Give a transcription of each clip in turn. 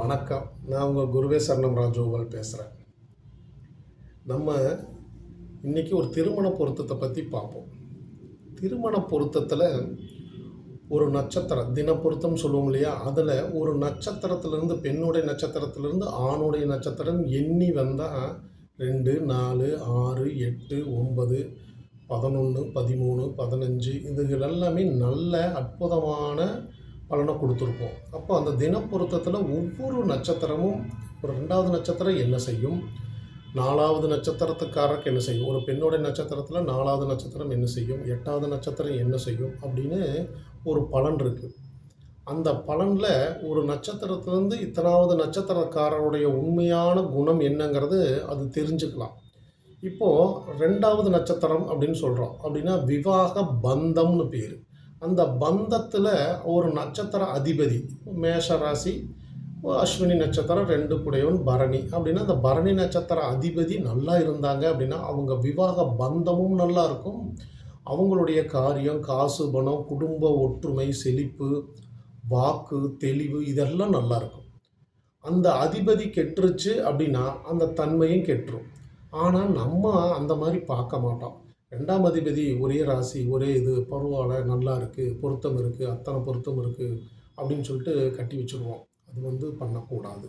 வணக்கம். நான் உங்கள் குருவே சரணம் ராஜோபால் பேசுகிறேன் நம்ம இன்றைக்கி ஒரு திருமண பொருத்தத்தை பற்றி பார்ப்போம். திருமண பொருத்தத்தில் ஒரு நட்சத்திரம் தின பொருத்தம் சொல்லுவோம் இல்லையா? அதில் ஒரு நட்சத்திரத்திலேருந்து பெண்ணுடைய நட்சத்திரத்திலேருந்து ஆணுடைய நட்சத்திரம் எண்ணி வந்தால் ரெண்டு நாலு ஆறு எட்டு ஒன்பது பதினொன்று பதிமூணு பதினஞ்சு இதுகள் எல்லாமே நல்ல அற்புதமான பலனை கொடுத்துருப்போம். அப்போ அந்த தினப்பொருத்தத்தில் ஒவ்வொரு நட்சத்திரமும் ஒரு ரெண்டாவது நட்சத்திரம் என்ன செய்யும்? நாலாவது நட்சத்திரத்துக்காரருக்கு என்ன செய்யும்? ஒரு பெண்ணோட நட்சத்திரத்தில் நாலாவது நட்சத்திரம் என்ன செய்யும்? எட்டாவது நட்சத்திரம் என்ன செய்யும்? அப்படின்னு ஒரு பலன் இருக்குது அந்த பலனில் ஒரு நட்சத்திரத்துலேருந்து இத்தனாவது நட்சத்திரக்காரருடைய உண்மையான குணம் என்னங்கிறது அது தெரிஞ்சுக்கலாம். இப்போது ரெண்டாவது நட்சத்திரம் அப்படின்னு சொல்கிறோம் அப்படின்னா விவாக பந்தம்னு பேர். அந்த பந்தத்தில் ஒரு நட்சத்திர அதிபதி மேஷ ராசி அஸ்வினி நட்சத்திரம் ரெண்டு குடையவன் பரணி. அப்படின்னா அந்த பரணி நட்சத்திர அதிபதி நல்லா இருந்தாங்க அப்படின்னா அவங்க விவாக பந்தமும் நல்லா இருக்கும். அவங்களுடைய காரியம் காசு பணம் குடும்ப ஒற்றுமை செழிப்பு வாக்கு தெளிவு இதெல்லாம் நல்லா இருக்கும். அந்த அதிபதி கெட்டுருச்சு அப்படின்னா அந்த தன்மையும் கெட்டுரும். ஆனால் நம்ம அந்த மாதிரி பார்க்க மாட்டோம். ரெண்டாம் அதிபதி ஒரே ராசி ஒரே இது பரவாயில்ல நல்லா இருக்குது பொருத்தம் இருக்குது அத்தனை பொருத்தம் இருக்குது அப்படின்னு சொல்லிட்டு கட்டி வச்சுருவோம். அது வந்து பண்ணக்கூடாது.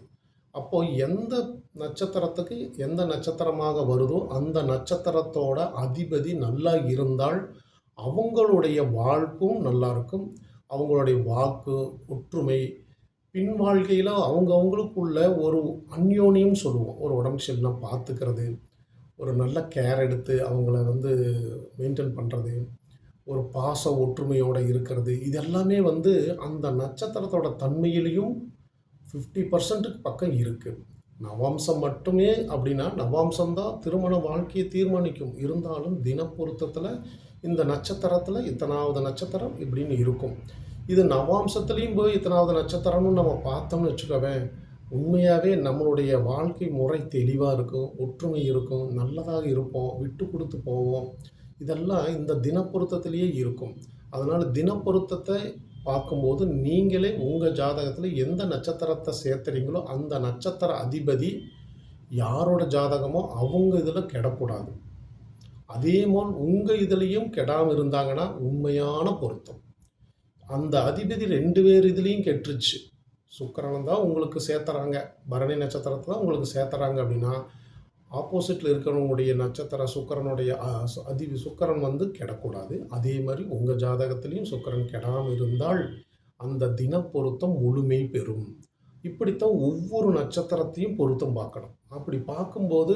அப்போது எந்த நட்சத்திரத்துக்கு எந்த நட்சத்திரமாக வருதோ அந்த நட்சத்திரத்தோட அதிபதி நல்லா இருந்தால் அவங்களுடைய வாழ்க்கும் நல்லா இருக்கும். அவங்களுடைய வாக்கு ஒற்றுமை பின் வாழ்க்கையில் அவங்க அவங்களுக்குள்ள ஒரு அந்யோனியம் சொல்லுவோம். ஒரு உடம்பு சரியில்லை பார்த்துக்கிறது. ஒரு நல்ல கேர் எடுத்து அவங்கள வந்து மெயின்டைன் பண்ணுறது ஒரு பாச ஒற்றுமையோடு இருக்கிறது இது எல்லாமே வந்து அந்த நட்சத்திரத்தோட தன்மையிலையும் ஃபிஃப்டி பர்சன்ட்டுக்கு பக்கம் இருக்குது நவாம்சம் மட்டுமே அப்படின்னா நவாம்சம் தான் திருமண வாழ்க்கையை தீர்மானிக்கும். இருந்தாலும் தினப்பொருத்தத்தில் இந்த நட்சத்திரத்தில் இத்தனாவது நட்சத்திரம் இப்படின்னு இருக்கும். இது நவாம்சத்துலேயும் போய் இத்தனாவது நட்சத்திரம்னு நம்ம பார்த்தோம்னு வச்சுக்கோவேன். உண்மையாகவே நம்மளுடைய வாழ்க்கை முறை தெளிவாக இருக்கும் ஒற்றுமை இருக்கும் நல்லதாக இருப்போம் விட்டு கொடுத்து போவோம். இதெல்லாம் இந்த தினப்பொருத்தத்திலேயே இருக்கும். அதனால் தினப்பொருத்தத்தை பார்க்கும்போது நீங்களே உங்கள் ஜாதகத்தில் எந்த நட்சத்திரத்தை சேர்த்துறீங்களோ அந்த நட்சத்திர அதிபதி யாரோட ஜாதகமோ அவங்க இதில் கெடக்கூடாது. அதே போல் உங்கள் இதுலேயும் கெடாமல் இருந்தாங்கன்னா உண்மையான பொருத்தம். அந்த அதிபதி ரெண்டு பேர் இதுலேயும் கெட்டுருச்சு. சுக்கரனை தான் உங்களுக்கு சேர்த்துறாங்க. பரணி நட்சத்திரத்தை தான் உங்களுக்கு சேர்த்துறாங்க அப்படின்னா ஆப்போசிட்டில் இருக்கிறவங்களுடைய நட்சத்திர சுக்கரனுடைய அதி சுக்கரன் வந்து கெடக்கூடாது. அதே மாதிரி உங்கள் ஜாதகத்திலையும் சுக்கரன் கெடாமல் இருந்தால் அந்த தின பொருத்தம் முழுமை பெறும். இப்படித்தான் ஒவ்வொரு நட்சத்திரத்தையும் பொருத்தம் பார்க்கணும். அப்படி பார்க்கும்போது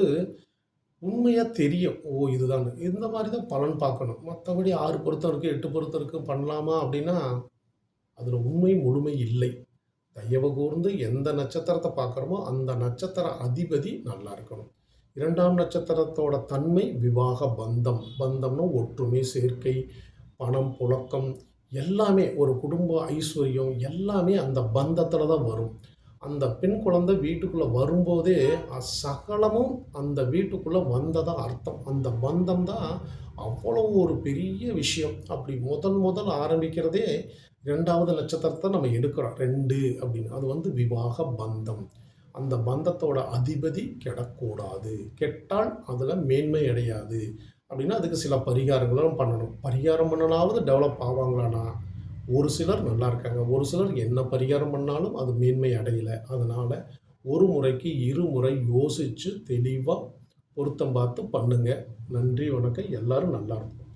உண்மையாக தெரியும். ஓ இதுதான். இந்த மாதிரி தான் பலன் பார்க்கணும். மற்றபடி ஆறு பொருத்தம் இருக்குது எட்டு பொருத்தம் இருக்குது பண்ணலாமா அப்படின்னா அதில் உண்மை முழுமை இல்லை. தயவு கூர்ந்து எந்த நட்சத்திரத்தை பார்க்குறோமோ அந்த நட்சத்திர அதிபதி நல்லா இருக்கணும். இரண்டாம் நட்சத்திரத்தோட தன்மை விவாக பந்தம். பந்தம்னா ஒற்றுமை சேர்க்கை பணம் புழக்கம் எல்லாமே ஒரு குடும்ப ஐஸ்வர்யம் எல்லாமே அந்த பந்தத்தில் தான் வரும். அந்த பெண் குழந்தை வீட்டுக்குள்ளே வரும்போதே சகலமும் அந்த வீட்டுக்குள்ளே வந்ததாக அர்த்தம். அந்த பந்தம் தான் அவ்வளோ ஒரு பெரிய விஷயம். அப்படி முதல் முதல் ஆரம்பிக்கிறதே ரெண்டாவது நட்சத்திரத்தை நம்ம எடுக்கிறோம். ரெண்டு அப்படின்னு. அது வந்து விவாக பந்தம். அந்த பந்தத்தோட அதிபதி கெடக்கூடாது. கெட்டால் அதில் மேன்மை அடையாது அப்படின்னா அதுக்கு சில பரிகாரங்களும் பண்ணணும். பரிகாரம் பண்ணனாவது டெவலப் ஆவாங்களானா ஒரு சிலர் நல்லா இருக்காங்க. ஒரு சிலர் என்ன பரிகாரம் பண்ணாலும் அது மேன்மை அடையலை. அதனால் ஒரு முறைக்கு இரு முறை யோசித்து தெளிவாக பொருத்தம் பார்த்து பண்ணுங்கள் நன்றி வணக்கம். எல்லோரும் நல்லா இருக்கும்